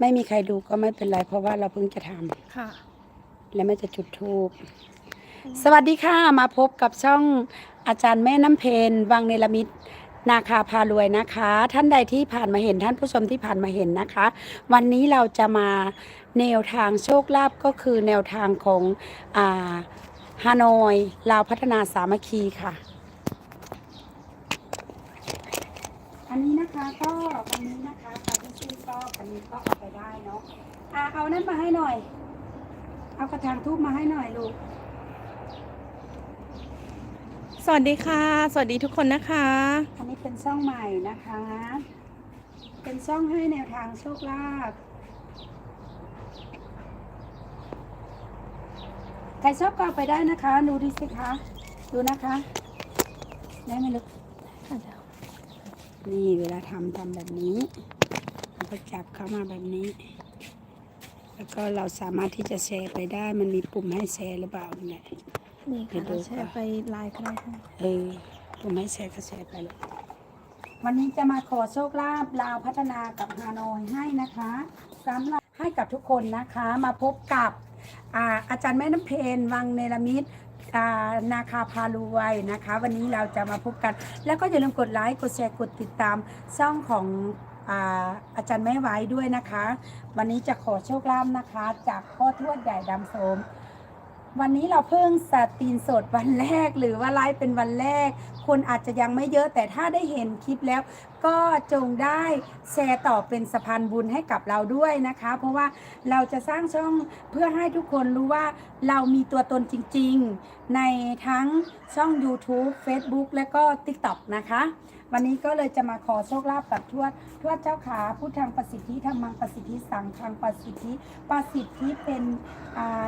ไม่มีใครดูก็ไม่เป็นไร เพราะว่าเราเพิ่งจะทำค่ะและแม่จะจุดธูปสวัสดีค่ะ มาพบกับช่องอาจารย์แม่น้ำเพนวังเนรมิตนาคาพารวยนะคะ ท่านใดที่ผ่านมาเห็นท่านผู้ชมที่ผ่านมาเห็นนะคะ วันนี้เราจะมาแนวทางโชคลาภก็คือแนวทางของอ่าฮานอยลาวพัฒนาสามัคคีค่ะ อันนี้นะคะก็วันนี้นะคะใครที่ชื่นช อบอันนี้ก็เอาไปได้เนาะอ่าเอานั่นมาให้หน่อย เอากระถางทูบมาให้หน่อยลูก สวัสดีค่ะ สวัสดีทุกคนนะคะ อันนี้เป็นช่องใหม่นะคะ เป็นช่องให้แนวทางโชคลาภใครชอบก็เอาไปได้นะคะ ดูดิสิคะ ดูนะคะ ได้ไหมลูกนี่เวลาทำทำแบบนี้เรา ก็จับเข้ามาแบบนี้ แล้วก็เราสามารถที่จะแชร์ไปได้ มันมีปุ่มให้แชร์หรือเปล่าเนี่ยนี่เดี๋ค่ะยวดูเราแชร์ไปไลน์ก็ได้ค่ะเออผมให้แชร์ก็แชร์ไปเลยวันนี้จะมาขอโชคลาภลาวพัฒนากับฮานอยให้นะคะสำหรับให้กับทุกคนนะคะมาพบกับอาอาจารย์แม่น้ำเพนวังเนรมิตอ่านาคาพารวยนะคะ วันนี้เราจะมาพบกัน แล้วก็อย่าลืมกดไลค์ กดแชร์ กดติดตามช่องของ อาอาจารย์แม่ไว้ด้วยนะคะ วันนี้จะขอโชคลาภนะคะ จากพ่อทวดใหญ่ดำโสม วันนี้เราเพิ่งสตรีนสดวันแรกหรือว่าไลฟ์เป็นวันแรก คนอาจจะยังไม่เยอะแต่ถ้าได้เห็นคลิปแล้ว ก็จงได้แชร์ต่อเป็นสะพานบุญให้กับเราด้วยนะคะ เพราะว่าเราจะสร้างช่องเพื่อให้ทุกคนรู้ว่าเรามีตัวตนจริง ๆ ในทั้งช่อง YouTube Facebook และก็ TikTok นะคะ วันนี้ก็เลยจะมาขอโชคลาภกับทวดทวดเจ้าขาพุทธังประสิทธิธรรมังประสิทธิสังฆังประสิทธิประสิทธิเป็น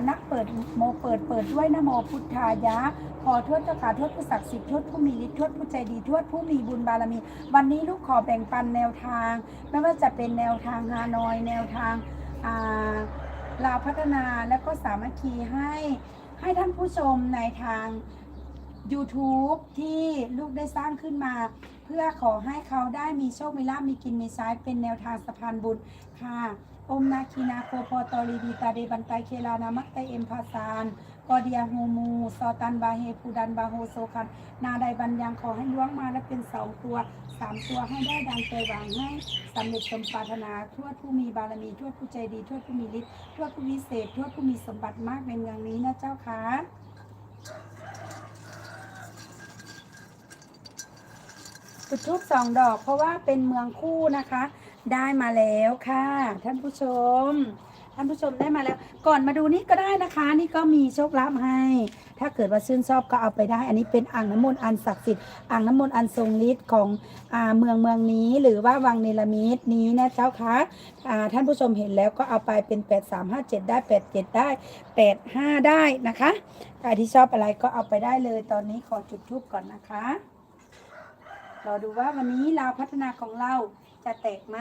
นักเปิดโมเปิดเปิดด้วยนะโมพุทธายะขอทวดเจ้าขาทวดผู้ศักดิ์สิทธิ์ทวดผู้มีฤทธิ์ทวดผู้ใจดีทวดผู้มีบุญบารมี วันนี้ลูกขอแบ่งปันแนวทาง ไม่ว่าจะเป็นแนวทางฮานอย แนวทางลาวพัฒนาและก็สามัคคีให้ให้ท่านผู้ชมในทาง YouTube ที่ลูกได้สร้างขึ้นมา พื่อขอให้เขาได้มีโชค มีลาภมีกิน มีใช้เป็นแนวทางสะพานบุญค่ะ อมนาคีนาโคโพตอรีบีตาเดบันไตเคลานามักไตเอ็มพาซานกอเดียโฮมูซอตันบาเฮปูดันบาโฮโซคัน นาใดบันยังขอให้ล้วงมาและเป็นสองตัวสามตัวให้ได้ดังใจหวังให้สำเร็จสมปรารถนาทั่วดผู้มีบารมีทั่วดผู้ใจดีทั่วดผู้มีฤทธิ์ทั่วดผู้วิเศษทั่วดผู้มีสมบัติมากในเมืองนี้นะเจ้าค่ะ จุดทูบสองดอก เพราะว่าเป็นเมืองคู่นะคะ ได้มาแล้วค่ะ ท่านผู้ชม ท่านผู้ชมได้มาแล้ว ก่อนมาดูนี่ก็ได้นะคะ นี่ก็มีโชคลาภให้ ถ้าเกิดว่าชื่นชอบก็เอาไปได้ อันนี้เป็นอ่างน้ำมนต์อันศักดิ์สิทธิ์อ่างน้ำมนต์อันทรงฤทธิ์ของอ่าเมืองเมืองนี้ หรือว่าวังเนรมิตนี้นะเจ้าคะอ่าท่านผู้ชมเห็นแล้วก็เอาไปเป็น 8 3 5 7 ได้ 8 7 ได้ 8 5 ได้นะคะใครที่ชอบอะไรก็เอาไปได้เลยตอนนี้ขอจุดทูบก่อนนะคะ รอดูว่าวันนี้เราวพัฒนาของเราจะแตกไหม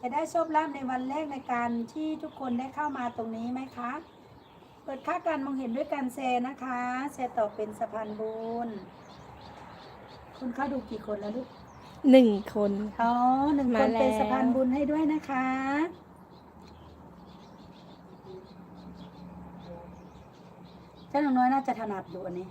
จะได้โชคลาภในวันแรกในการที่ทุกคนได้เข้ามาตรงนี้ไหมคะ เปิดค่าการมองเห็นด้วยกันแชร์นะคะแชร์ต่อเป็นสะพานบุญ คุณเข้าดูกี่คนแล้วลูกหนึ่งคนอ๋อหนึ่งคมานแล้วเป็นสะพานบุญให้ด้วยนะคะเจ้าหนูน้อยน่าจะถนัดดูอันนี้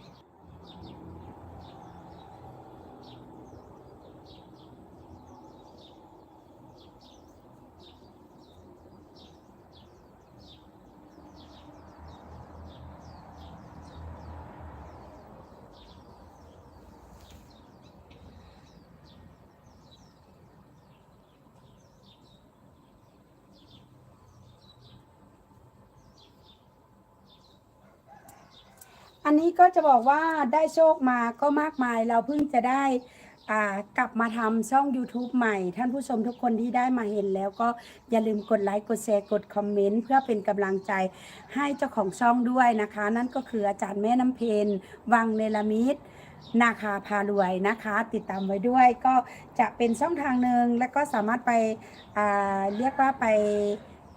อันนี้ก็จะบอกว่าได้โชคมาก็มากมาย เราเพิ่งจะได้กลับมาทำช่อง YouTube ใหม่ ท่านผู้ชมทุกคนที่ได้มาเห็นแล้วก็อย่าลืมกดไลค์กดแชร์กดคอมเมนต์เพื่อเป็นกำลังใจให้เจ้าของช่องด้วยนะคะ นั่นก็คืออาจารย์แม่น้ำเพนวังเนลมิตนาคาพารวยนะคะ ติดตามไว้ด้วยก็จะเป็นช่องทางหนึ่งแล้วก็สามารถไปเรียกว่าไป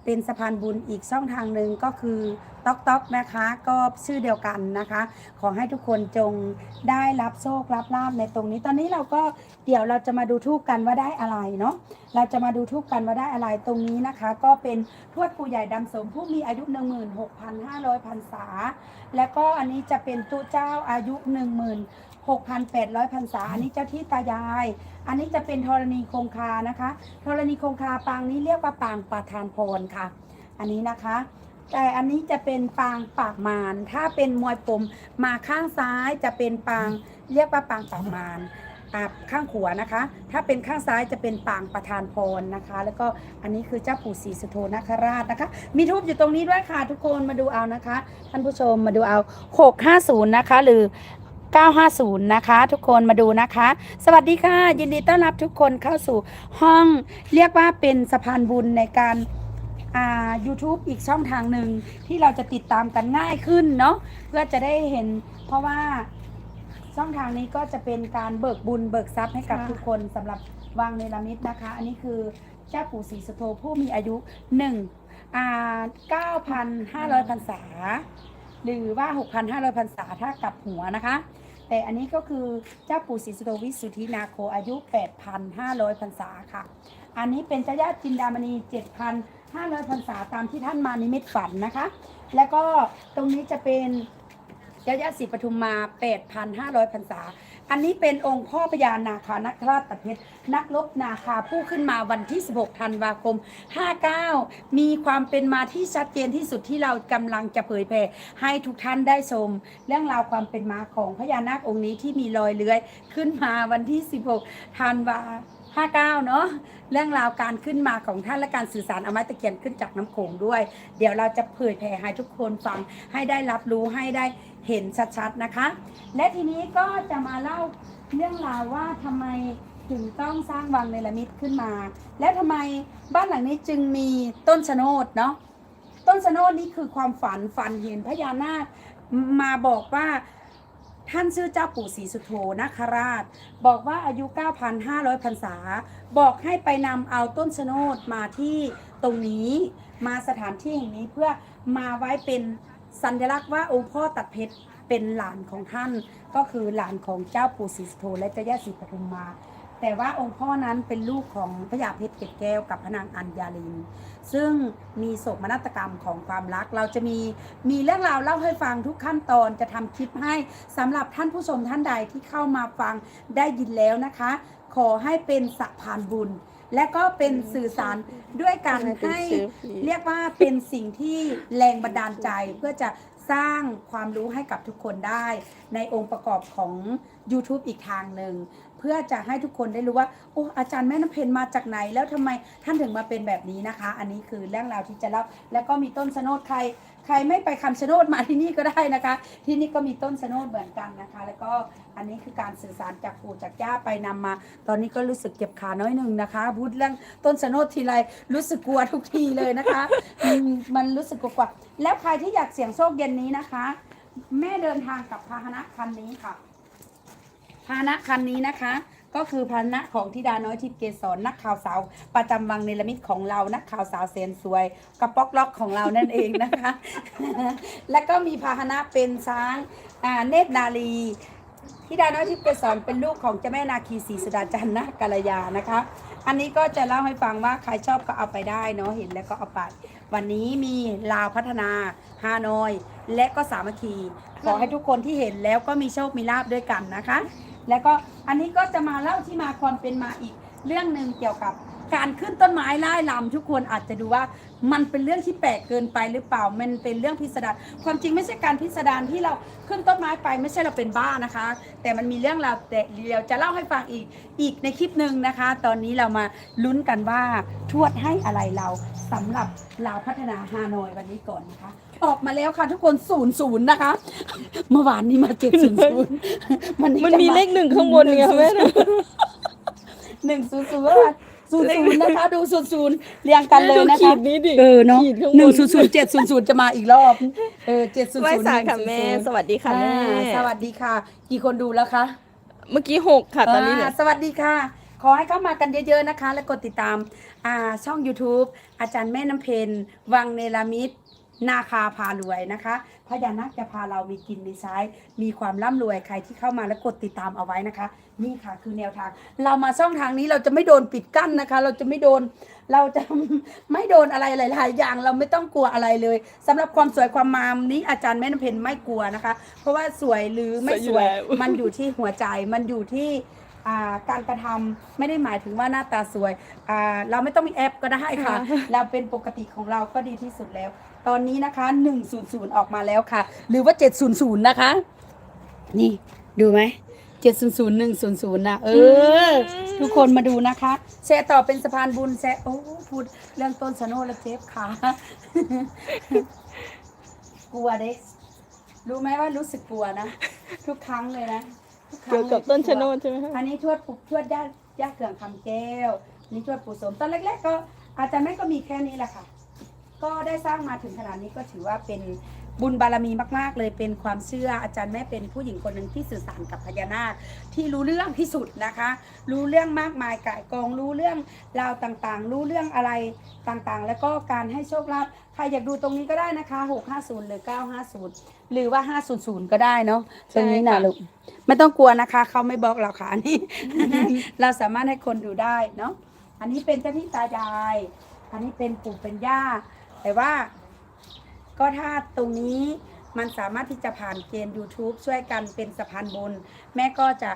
เป็นสะพานบุญอีกช่องทางหนึ่งก็คือต๊อกต๊อกนะคะ ก็ชื่อเดียวกันนะคะ ขอให้ทุกคนจงได้รับโชครับลาบในตรงนี้ ตอนนี้เราก็เดี๋ยวเราจะมาดูทูบกันว่าได้อะไรเนาะเราจะมาดูทูบกันว่าได้อะไรตรงนี้นะคะ ก็เป็นทวดปู่ใหญ่ดำสมผู้มีอายุ 16,500พรรษา แล้วก็อันนี้จะเป็นตู้เจ้าอายุ 16,800พรรษาอันนี้เจ้าที่ตายาย อันนี้จะเป็นธรณีคงคานะคะธรณีคงคาปางนี้เรียกว่าปางประธานพรค่ะ อันนี้นะคะ แต่อันนี้จะเป็นปางปากมารถ้าเป็นมวยผมมาข้างซ้ายจะเป็นปางเรียกว่าปางปากมารอ่าข้างขวานะคะ ถ้าเป็นข้างซ้ายจะเป็นปางประธานพรนะคะ แล้วก็อันนี้คือเจ้าปู่ศรีสุโธนคราชนะคะ มีทูบอยู่ตรงนี้ด้วยค่ะทุกคนมาดูเอานะคะ ท่านผู้ชมมาดูเอา 650 นะคะ หรือ 950 นะคะ ทุกคนมาดูนะคะ สวัสดีค่ะ ยินดีต้อนรับทุกคนเข้าสู่ห้องเรียกว่าเป็นสะพานบุญในการอ่า YouTube อีกช่องทางหนึ่งที่เราจะติดตามกันง่ายขึ้นเนาะเพื่อจะได้เห็นเพราะว่าช่องทางนี้ก็จะเป็นการเบิกบุญเบิกทรัพย์ให้กับค่ะทุกคนสำหรับวางเนรมิตนะคะ อันนี้คือเจ้าปู่ศรีสุโธผู้มีอายุ1อ่า9,500พรรษาหรือว่า 6,500พรรษาถ้ากลับหัวนะคะ แต่อันนี้ก็คือเจ้าปู่ศรีสุโธวิสุทธินาโคอายุ 8,500พรรษาค่ะ อันนี้เป็นเจ้าญาติจินดามณี 7,500พรรษาตามที่ท่านมานิมิตฝันนะคะ แล้วก็ตรงนี้จะเป็นเจ้าญาติศรีปทุมมา 8,500พรรษา อันนี้เป็นองค์พ่อพญานาคานักราชตัดเพชรนักลบนาคาผู้ขึ้นมาวันที่ 16 ธันวาคม 59 มีความเป็นมาที่ชัดเจนที่สุดที่เรากำลังจะเผยแผ่ให้ทุกท่านได้ชม เรื่องราวความเป็นมาของพญานาคองค์นี้ที่มีรอยเลื้อย ขึ้นมาวันที่ 16 ธันวา59 เนาะเรื่องราวการขึ้นมาของท่านและการสื่อสารเอาไม้ตะเคียนขึ้นจากน้ำโขงด้วย เดี๋ยวเราจะเผยแผ่ให้ทุกคนฟังให้ได้รับรู้ให้ได้ เห็นชัดๆนะคะ และทีนี้ก็จะมาเล่าเรื่องราวว่าทำไมถึงต้องสร้างวังเนรมิตขึ้นมา และทำไมบ้านหลังนี้จึงมีต้นชะโนดเนาะต้นชะโนดนี่คือความฝันฝันเห็นพญานาคมาบอกว่าท่านชื่อเจ้าปู่ศรีสุโธนาคราช บอกว่าอายุ 9,500พรรษา บอกให้ไปนำเอาต้นชะโนดมาที่ตรงนี้มาสถานที่แห่งนี้เพื่อมาไว้เป็น สัญลักษณ์ว่าองค์พ่อตัดเพชรเป็นหลานของท่าน ก็คือหลานของเจ้าปู่ศรีสุโธและเจ้าย่าศรีปทุมมา แต่ว่าองค์พ่อนั้นเป็นลูกของพระยาเพชรเกตแก้วกับพระนางอัญญาลิน ซึ่งมีโศกนาฏกรรมของความรัก เราจะมีมีเรื่องราวเล่าให้ฟังทุกขั้นตอนจะทำคลิปให้สำหรับท่านผู้ชมท่านใดที่เข้ามาฟังได้ยินแล้วนะคะ ขอให้เป็นสะพานบุญ และก็เป็นสื่อสารด้วยการให้เรียกว่าเป็นสิ่งที่แรงบันดาลใจเพื่อจะสร้างความรู้ให้กับทุกคนได้ ในองค์ประกอบของ YouTube อีกทางหนึ่ง เพื่อจะให้ทุกคนได้รู้ว่า โอ้อาจารย์แม่น้ำเพนมาจากไหน แล้วทำไมท่านถึงมาเป็นแบบนี้นะคะ อันนี้คือเรื่องราวที่จะเล่าแล้วก็มีต้นชะโนดใคร รไม่ไปคำชะโนดมาที่นี่ก็ได้นะคะ ที่นี่ก็มีต้นชะโนดเหมือนกันนะคะ แล้วก็อันนี้คือการสื่อสารจากปู่จากย่าไปนำมา ตอนนี้ก็รู้สึกเจ็บขาน้อยหนึ่งนะคะพูดเรื่องต้นชะโนดทีไรรู้สึกกลัวทุกทีเลยนะคะมมันรู้สึกกลัวๆแล้วใครที่อยากเสี่ยงโชคเย็นนี้นะคะ แม่เดินทางกับพาหนะคันนี้ค่ะพาหนะคันนี้นะคะ ก็คือพาหนะของธิดาน้อยทิพย์เกษรนักข่าวสาว ประจำวังเนรมิตของเรานักข่าวสาวเซนสวยกระป๊อกล็อกของเรานั่นเองนะคะ และก็มีพาหนะเป็นช้างอ่าเนตรนาลีธิดาน้อยทิพย์เกษรเป็นลูกของเจ้าแม่นาคีศรีสุดาจันทร์นาคกาลยานะคะ อันนี้ก็จะเล่าให้ฟังว่าใครชอบก็เอาไปได้เนาะเห็นแล้วก็เอาไป วันนี้มีลาวพัฒนาฮานอย และก็สามัคคี ขอให้ทุกคนที่เห็นแล้วก็มีโชคมีลาบด้วยกันนะคะ แล้วก็อันนี้ก็จะมาเล่าที่มาความเป็นมาอีกเรื่องหนึ่งเกี่ยวกับการขึ้นต้นไม้ไล่ลำทุกคนอาจจะดูว่ามันเป็นเรื่องที่แปลกเกินไปหรือเปล่า มันเป็นเรื่องพิสดารความจริงไม่ใช่การพิสดารที่เราขึ้นต้นไม้ไปไม่ใช่เราเป็นบ้านะคะ แต่มันมีเรื่องราวแต่เดียวจะเล่าให้ฟังอีกอีกในคลิปหนึ่งนะคะ ตอนนี้เรามาลุ้นกันว่าทวดให้อะไรเราสำหรับเราวพัฒนาฮานอยวันนี้ก่อนนะคะ ออกมาแล้วค่ะทุกคนศูนย์ศูนย์นะคะ เมื่อวานนี้มาเจ็ดศูนย์ศูนย์มันมีเลขหนึ่งข้างบนไงแม่นะหนึ่งศูนย์ศูนย์ว่าศูนย์ศูนย์นะคะดูศูนย์ศูนย์เรียงกันเลยนะขีคะดนี้ดิเออเนาะขีดข้างบหนึ่งศูนย์ศูนย์เจ็ดศูนย์ศูนย์จะมาอีกรอบเออเจ็ดศูนย์ไหว้ศูนย์สาค่ะแม่สวัสดีค่ะแม่สวัสดีค่ะ กี่คนดูแล้วคะเมื่อกี้หกค่ะตอนนี้เหลือาสวัสดีค่ะ ขอให้เข้ามากันเยอะๆนะคะ และกดติดตามอ่าช่อง YouTube อาจารย์แม่น้ำเพนวังเนลามิต นาคาพารวยนะคะพญานาคจะพาเรามีกินมีใช้มีความร่ำรวยใครที่เข้ามาแล้วกดติดตามเอาไว้นะคะ นี่ค่ะคือแนวทาง เรามาช่องทางนี้เราจะไม่โดนปิดกั้นนะคะ เราจะไม่โดนเราจะไม่โดนอะไรหลายๆอย่างเราไม่ต้องกลัวอะไรเลยสำหรับความสวยความงามนี้อาจารย์แม่น้ำเพนไม่กลัวนะคะ เพราะว่าสวยหรือไม่สวยอยู่สวยแล้วมันอยู่ที่หัวใจมันอยู่ที่อ่า การกระทำไม่ได้หมายถึงว่าหน้าตาสวยอ่าเราไม่ต้องมีแอปก็ได้ค่ะ เราเป็นปกติของเราก็ดีที่สุดแล้ว ตอนนี้นะคะ 100 ออกมาแล้วค่ะ หรือว่า 700 นะคะ นี่ดูไหม700 100นะเออ ทุกคนมาดูนะคะ แชร์ต่อเป็นสะพานบุญแชร์โอ้พูดเรื่องต้นสโนว์และเจฟค่ะ กลัวเด็รู้ไหมว่ารู้สึกกลัวนะ ทุกครั้งเลยนะทุครั้ เกี่งยวกับต้นชะโนดใช่ไหมคะอันนี้ทวดปู่ทวดย่าย่าเกืองคำแก้วอันนี่ทวดปู่สมตอนแรกๆก็อาจารย์แม่ก็มีแค่นี้แหละค่ะ ก็ได้สร้างมาถึงขนาดนี้ก็ถือว่าเป็น บุญบารมีมากๆ เลยเป็นความเชื่ออาจารย์แม่เป็นผู้หญิงคนหนึ่งที่สื่อสารกับพญานาคที่รู้เรื่องที่สุดนะคะ รู้เรื่องมากมายก่ายกองรู้เรื่องราวต่างๆ รู้เรื่องอะไรต่างๆ แล้วก็การให้โชคลาภใครอยากดูตรงนี้ก็ได้นะคะ 650 หรือ 950 หรือว่า 500 ก็ได้เนาะตรงนี้นะลูกไม่ต้องกลัวนะคะเขาไม่บล็อกเราค่ะอันนี้ เราสามารถให้คนดูได้เนาะอันนี้เป็นเจ้าที่ตายาย อันนี้เป็นปู่เป็นย่า แต่ว่า ก็ถ้าตรงนี้มันสามารถที่จะผ่านเกณฑ์ YouTube ช่วยกันเป็นสะพานบุญแม่ก็จะ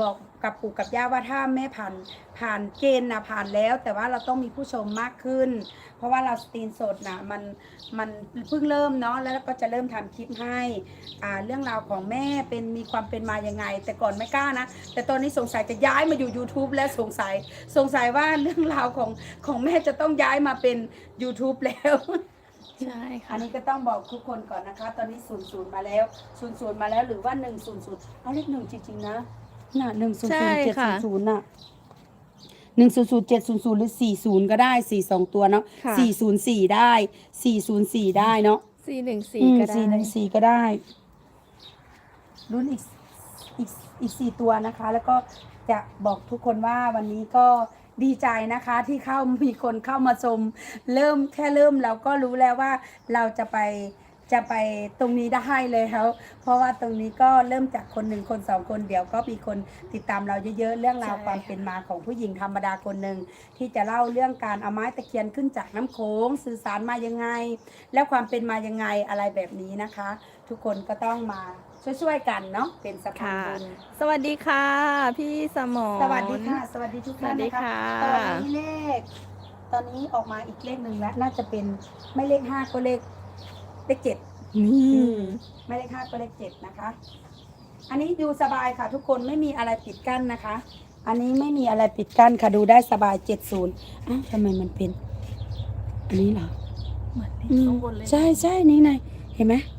บอกกับปู่กับย่าว่าถ้าแม่ผ่านผ่านเกณฑ์นะผ่านแล้ว แต่ว่าเราต้องมีผู้ชมมากขึ้น เพราะว่าเราสตรีนสดนะมันมันเพิ่งเริ่มเนาะแล้วก็จะเริ่มทำคลิปให้อ่าเรื่องราวของแม่เป็นมีความเป็นมายังไง แต่ก่อนไม่กล้านะ แต่ตอนนี้สงสัยจะย้ายมาอยู่ YouTube แล้วสงสัยสงสัยว่าเรื่องราวของของแม่จะต้องย้ายมาเป็น YouTube แล้ว ใช่ค่ะ อันนี้ก็ต้องบอกทุกคนก่อนนะคะ ตอนนี้ศูนย์ศูนย์มาแล้วศูนย์ศูนย์มาแล้วหรือว่าหนึ่งศูนย์ศูนย์เอาเลขหนึ่งจริงๆนะน่ะหนึ่งศูนย์ใช่ศูนย์เจ็ดศูค่ะนย์ศูนย์น่ะหนึ่งศูนย์ศูนย์เจ็ดศูนย์ศูนย์หรือสี่ศูนย์ก็ได้สี่สองตัวเนาะค่ะ สี่ศูนย์สี่ได้สี่ศูนย์สี่ได้เนาะสี่หนึ่งสี่อืมก็ได้ สี่หนึ่งสี่ก็ได้รุ่นอีกอีกอีกสี่ตัวนะคะ แล้วก็จะบอกทุกคนว่าวันนี้ก็ ดีใจนะคะที่เข้ามีคนเข้ามาชม เริ่มแค่เริ่มเราก็รู้แล้วว่าเราจะไปจะไปตรงนี้ได้เลยครับเพราะว่าตรงนี้ก็เริ่มจากคนหนึ่งคนสองคนเดี๋ยวก็มีคนติดตามเราเยอะๆเรื่องราวความเป็นมาของผู้หญิงธรรมดาคนหนึ่งที่จะเล่าเรื่องการเอาไม้ตะเคียนขึ้นจากน้ำโขงสื่อสารมายังไง และความเป็นมายังไงอะไรแบบนี้นะคะ ทุกคนก็ต้องมา ช่วยๆกันเนาะเป็นสะพานค่ะบุญสวัสดีค่ะ พี่สมรสวัสดีค่ะ สวัสดีทุกท่านนะคะสวัสดีค่ะตอนนี้เลข ตอนนี้ออกมาอีกเลขหนึ่งแล้ว น่าจะเป็นไม่เลขห้าก็เลขเลขเจ็ดนี่ไม่เลขห้าก็เลขเจ็ดนะคะ อันนี้ดูสบายค่ะ ทุกคนไม่มีอะไรปิดกั้นนะคะ อันนี้ไม่มีอะไรปิดกั้นค่ะดูได้สบายเจ็ดศูนย์อ้าวทำไมมันเป็น อันนี้เหรอเหมือนอืมข้างบนเลยใช่ใช่นี่ไงเห็นไหมค่ะอืม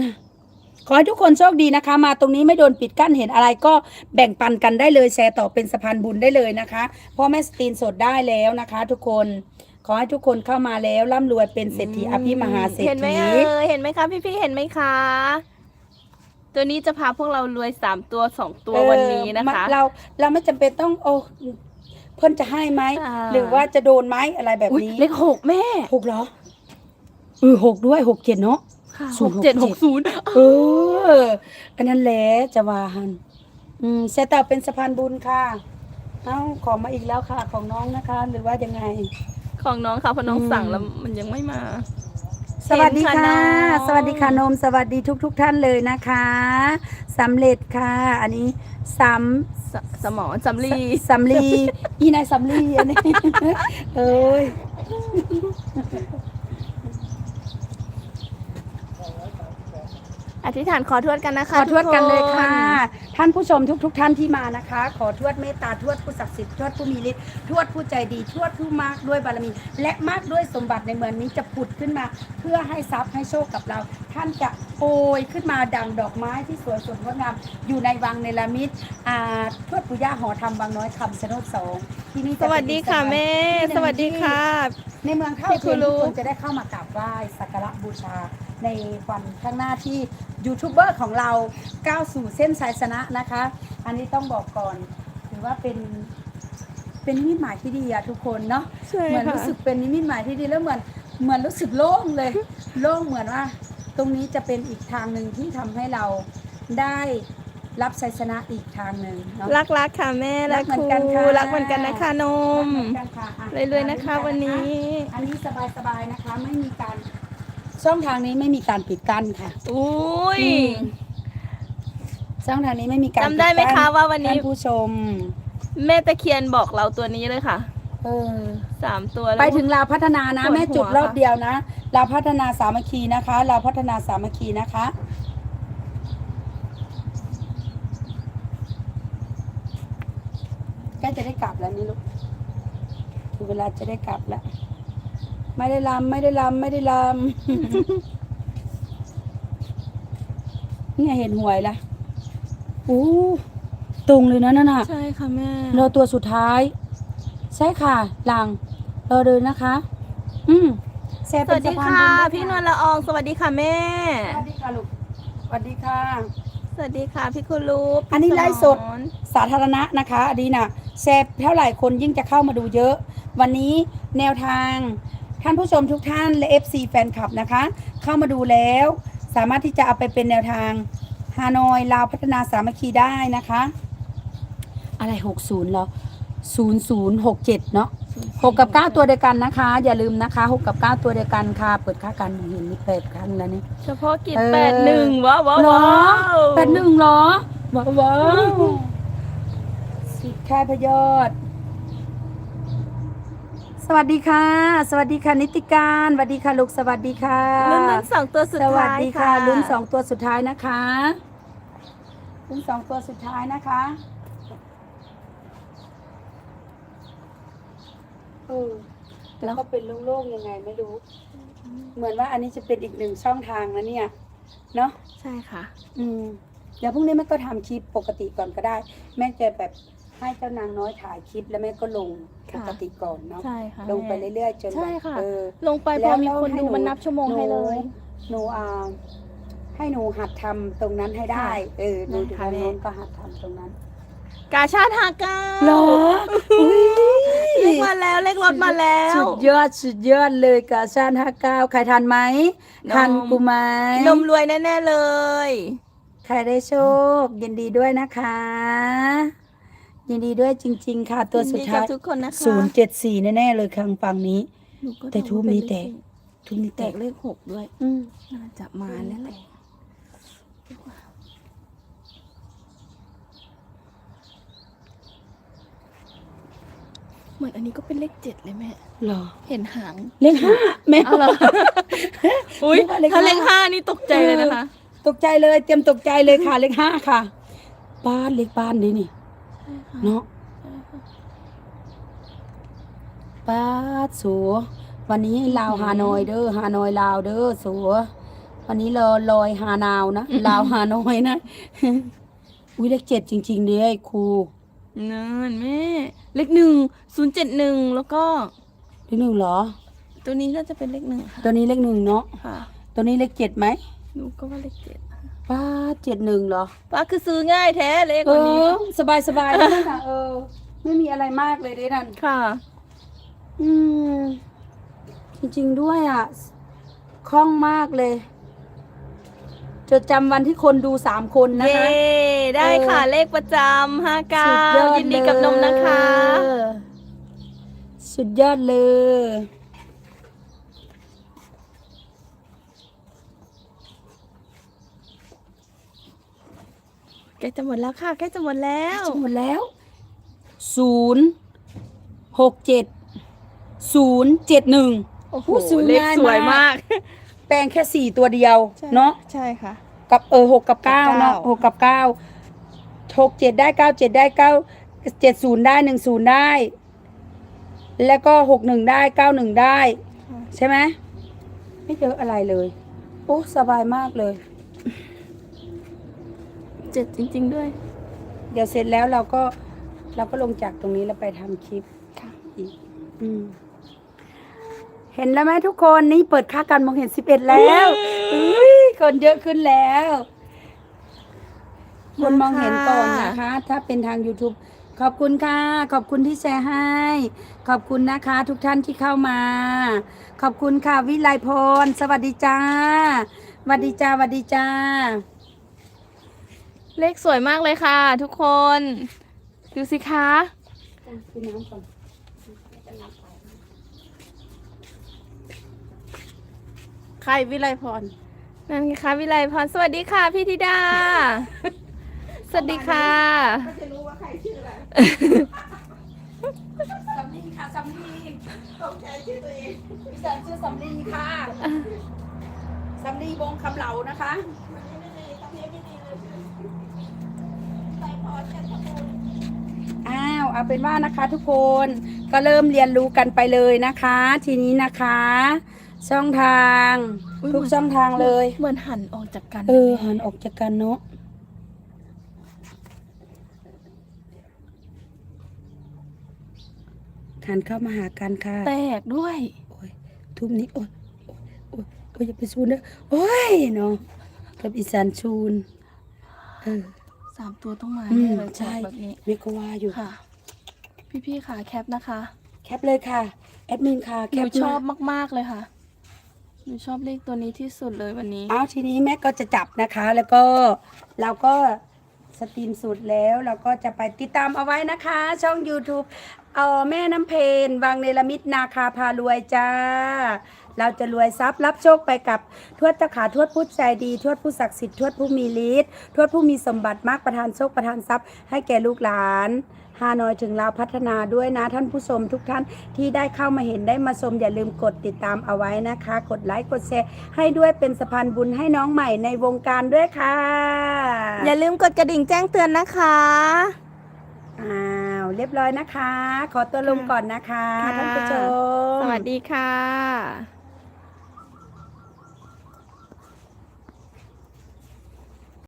นะขอให้ทุกคนโชคดีนะคะ มาตรงนี้ไม่โดนปิดกั้นเห็นอะไรก็แบ่งปันกันได้เลยแชร์ต่อเป็นสะพานบุญได้เลยนะคะเพราะแม่สตรีนสดได้แล้วนะคะ ทุกคนขอให้ทุกคนเข้ามาแล้วร่ำรวยเป็นเศรษฐีอภิมหาเศรษเห็นไหมฐีเออเห็นไหมคะพี่พี่ๆเห็นไหมคะ ตัวนี้จะพาพวกเรารวยสามตัวสองตัววันนี้นะเออคะ เราเราไม่จำเป็นต้องโอ้เพิ่นจะให้ไหมค่ะหรือว่าจะโดนไหมอะไรแบบอุ๊ยนี้เลขหกแม่หกเหรอเออหกด้วยหกเจ็ดเนาะ ค่ะศูหนย์กหกเจ็ดเจ็หดกศูนย์เออ อันนั้นแหละจะว่าหันอืมเซตาเป็นสะพานบุญค่ะเอ้าของมาอีกแล้วค่ะ ของน้องนะคะ หรือว่ายังไง ของน้องค่ะเพราะน้องอืมสั่งแล้วมันยังไม่มา สวัสดีค่ะ เห็นค่ะน้อง สวัสดีค่ะนม สวัสดีทุกทุก ๆ ท่านเลยนะคะสำเร็จค่ะ อันนี้สำสสมอสำลีสำลีอีนายสำลีอันนี้ เอ้ย อธิษฐานขอทวดกันนะขคะอทวดกันเลยทุค่ะ ท่านผู้ชมทุกๆท่านที่มานะคะ ขอทวดเมตตาทวดผู้ศักดิ์สิทธิ์ทวดผู้มีฤทธิ์ทวดผู้ใจดีทวดผู้มากด้วยบารมี และมากด้วยสมบัติในเมืองนี้จะผุดขึ้นมา เพื่อให้ทรัพย์ให้โชคกับเรา ท่านจะโปรยขึ้นมาดังดอกไม้ที่สวยสดงดงามอยู่ในวังเนลมิตอ่าทวดปู่ย่าหอธรรมวังน้อยคำชะโนดสองที่นี่สจะเป็นวัสดีค่ะสถานแม่ที่หนึ่งสวัสดีที่ค่ะ ในเมืองเท่าพี่เทียมครูรู้ทุกคนจะได้เข้ามากราบไหว้สักการะบูชา ในวันข้างหน้าที่ยูทูบเบอร์ของเราก้าวสู่เส้นชัยชนะนะคะ อันนี้ต้องบอกก่อนว่าเป็นเป็นนิมิตหมายที่ดีอะทุกคนเนาะใช่เหมือนค่ะ รู้สึกเป็นนิมิตหมายที่ดีแล้วเหมือนเหมือนรู้สึกโล่งเลย โล่งเหมือนว่า ตรงนี้จะเป็นอีกทางหนึ่งที่ทำให้เราได้รับชัยชนะอีกทางหนึ่งเนาะ รักรักค่ะแม่รัรักกเหมืคอนรูกันค่ะรักเหมือนกันนะคะนมเหมือนกันค่ะอะรวยๆนะคะวันนี้ อันนี้สบายๆนะคะไม่มีการ ช่องทางนี้ไม่มีการปิดกั้นค่ะอุ้ยอืมช่องทางนี้ไม่มีการจำได้ไหมปิกั้คะว่าวันนี้ ท่านผู้ชม แม่ตะเคียนบอกเราตัวนี้เลยค่ะเออ สามตัวแล้ว ไปถึงลาวพัฒนานะ ปวดหัว แม่จุดรอบค่ะเดียวนะลาวพัฒนาสามัคคีนะคะลาวพัฒนาสามัคคีนะคะ ใกล้จะได้กลับแล้วนี่ลูกถึงเวลาจะได้กลับแล้ว ไม่ได้ลำไม่ได้ลำไม่ได้ลำ เนี่ยเห็นหวยละอู้ตรงเลยนะนั่นน่ะ ใช่ค่ะแม่รอตัวสุดท้าย ใช่ค่ะ หลังรอเดินนะคะ อืมแซ่สเป็นวัสดีสพานค่ะ บุญด้วยพี่นวลละอองสวัสดีค่ะแม่ สวัสดีค่ะลูกสวัสดีค่ะ สวัสดีค่ะพี่คุณลูกอันนี้ไลฟ์สดพี่มรสาธารณะนะคะอันนี้นะแซ่เท่าไหร่คนยิ่งจะเข้ามาดูเยอะ วันนี้แนวทาง ท่านผู้ชมทุกท่านและ FC แฟนคลับนะคะ เข้ามาดูแล้ว สามารถที่จะเอาไปเป็นแนวทางฮานอยลาวพัฒนาสามัคคีได้นะคะ อะไร 60เหรอ0067 เนาะหกกับเก้าตัวเดียวกันนะคะ อย่าลืมนะคะหกกับเก้าตัวเดียวกันค่ะ เปิดค่ากันเห็นมีแปดครั้งแล้วนี่ เฉพาะกิจเออ แปดหนึ่งว้าวว้าวเหรอว้าวแปดหนึ่งเหรอว้าวว้าวสิทธิ์ค่ายพยอดส วัสดีค่ะ สวัสดีค่ะนิติการสวัสดีค่ะลูกสวัสดีค่ะลุ้นลุ้นสองตัวสุดสวัท้าสยดีค่ะลุ้นสองตัวสุดท้ายนะคะลุ้นสองตัวสุดท้ายนะคะเออแล้วก็เป็นโล่งๆยังไงไม่รู้ เหมือนว่าอันนี้จะเป็นอีกหนึ่งช่องทางนะเนี่ยเนาะ ใช่ค่ะ อืมเดี๋ยวพรุ่งนี้แม่ก็ทำคลิปปกติก่อนก็ได้ แม่จะแบบ ให้เจ้านางน้อยถ่ายคลิปแล้วแม่ก็ลงปค่ะ กติก่อนเนาะใช่ค่ะลงไปแม่ เรื่อยๆจนใช่แบบค่ะ เออ ลงไปพแล้อวมีคนให้ดูหนูมันนับชั่วโมงให้เลย หนูอ่าให้หนูหัดทำตรงนั้นให้ได้ค่ะเออหนูได้ถึงค่ะทางแม่โน้นก็หัดทำตรงนั้น กาชาติฮาเก้าเหรออุ๊ยเลขมาแล้วเลขรถมาแล้ว สุดยอดสุดยอดเลยกาชาติห้าเก้าใครทันไหมนม ทันกูไหมนมรวยแน่ ๆ เลย ใครได้โชคยินดีด้วยนะคะ ยินดีด้วยจริง ๆ ค่ะ ตัวสุดท้ายนกับทุกคนนะคะศูนย์เจ็ดสี่แน่ๆเลยข้างฝั่งนี้ หนูก็แต่ทูบมีแตก ทุกนี้แตแตกกเลขหกด้วย อืมน่าจะมาแล้วแหละเหมือนอันนี้ก็เป็นเลขเจ็ดเลยแม่เหรอ เห็นหาง เลขห้าแม่เอาเหรอ อุ้ยเลขห้าถ้าเลขห้านี่ตกใจเลยนะคะ ตกใจเลย เตรียมตกใจเลยค่ะ เลขห้าค่ะ บ้านเลขบ้านดินี่ใช่ค่ะ เนาะใช่ค่ะป้าดสัววันนี้ลาวฮานอยเด้อฮานอยลาวเด้อสัววันนี้รอลอยฮานาวนะลาวฮานอยนะอุ้ยเลขเจ็ดจริงๆเด้ครูนั่นแม่ เลขหนึ่งศูนย์เจ็ดหนึ่งแล้วก็เลขหนึ่งเหรอ ตัวนี้น่าจะเป็นเลขหนึ่งค่ะตัวนี้เลขหนึ่งเนาะค่ะ ตัวนี้เลขเจ็ดไหมหนูก็ว่าเลขเจ็ด ป้าดเจ็ดหนึ่งเหรอ ป้าคือซื้อง่ายแท้เลขเอวันนี้ อ สบายสบายแล้วนะเออ ไม่มีอะไรมากเลยเด้นั่น ค่ะ อืม จริงๆด้วยอะ คล่องมากเลย จดจำวันที่คนดูสามคนนะเย้คะ ได้ค่ะเออ เลขประจำห้าเก้าสุดยอดยินดีกับนมนะคะ เลยสุดยอดเลย ใกล้จะหมดแล้วค่ะใกล้จะหมดแล้วจะหมดแล้วศูนย์หกเจ็ดศูนย์เจ็ดหนึ่งโอ้โหผู้ซื้อเลขง่ายสวยมามากกแปลงแค่สี่ตัวเดียวเนาะใช่ค่ะ กับเออหกกับเก้ากับเก้าเนาะหกกับเก้าหกเจ็ดได้เก้าเจ็ดได้เก้าเจ็ดศูนย์ได้หนึ่งศูนย์ได้ แล้วก็หกหนึ่งได้เก้าหนึ่งได้ ใช่ไหมไม่เยอะอะไรเลย โอ้ สบายมากเลย เจ็ดจริง ๆ ด้วย เดี๋ยวเสร็จแล้วเราก็เราก็ลงจากตรงนี้แล้วไปทำคลิปค่ะ อีกอืมเห็นแล้วไหมทุกคนนี่เปิดค่าการมองเห็นสิบเอ็ดแล้วอุ้ยคนเยอะขึ้นแล้วคนมองเห็นก่อนนะคะ ถ้าเป็นทาง YouTube ขอบคุณค่ะ ขอบคุณที่แชร์ให้ ขอบคุณนะคะ ทุกท่านที่เข้ามา ขอบคุณค่ะ วิไลพร สวัสดีจ้าสวัสดีจ้าสวัสดีจ้า เลขสวยมากเลยค่ะ ทุกคน ดูสิคะกินน้ำก่อนใครวิไลพร นั่นไงคะวิไลพร สวัสดีค่ะ พี่ธิดา สวัสดีค่ะ ก็จะรู้ว่าใครชื่ออะไรสำลีค่ะสำลีตกใจชื่อตัวเองพี่แซมชื่อสำลีค่ะสำลีวงคำเหลานะคะ อ้าวเอาเป็นว่านะคะทุกคนก็เริ่มเรียนรู้กันไปเลยนะคะ ทีนี้นะคะ ช่องทางอุ๊ยทุกช่องทางเลย เหมือนหันออกจากกันเออแม่หันออกจากกันเนาะหันเข้ามาหากันค่ะแตกด้วย โอ้ยทุ่มนี้โอ้ยโอ้ยโอ้ยโอ้ยอย่าไปชูนเด้อโอ้ยเนาะกับอีสานชูน เออ สามตัวต้องมาอืมแน่เลยใช่ แบบนี้มิก็ว่าอยู่ ค่ะ พี่ๆค่ะแคปนะคะแคปเลยค่ะ แอดมินค่ะ หแคนูปชอบมามากๆเลยค่ะหนูชอบเลขตัวนี้ที่สุดเลยวันนี้ เอาทีนี้แม่ก็จะจับนะคะ แล้วก็เราก็ สตรีมสุดแล้วเราก็จะไปติดตามเอาไว้นะคะ ช่อง YouTube เออแม่น้ำเพนวังเนลมิตนาคาพารวยจ้า เราจะรวยทรัพย์รับโชคไปกับทวดตะขาทวดผู้ใจดี ทวดผู้ศักดิ์สิทธิ์ทวดผู้มีฤทธิ์ทวดผู้มีสมบัติมากประทานโชคประทานทรัพย์ให้แก่ลูกหลาน ฮานอยถึงลาวพัฒนาด้วยนะท่านผู้ชมทุกท่านที่ได้เข้ามาเห็นได้มาชมอย่าลืมกดติดตามเอาไว้นะคะ กดไลค์กดแชร์ให้ด้วยเป็นสะพานบุญให้น้องใหม่ในวงการด้วยค่ะ อย่าลืมกดกระดิ่งแจ้งเตือนนะคะอ้าวเรียบร้อยนะคะ ขอตัวลงก่อนนะคะค่ะท่านผู้ชม สวัสดีค่ะ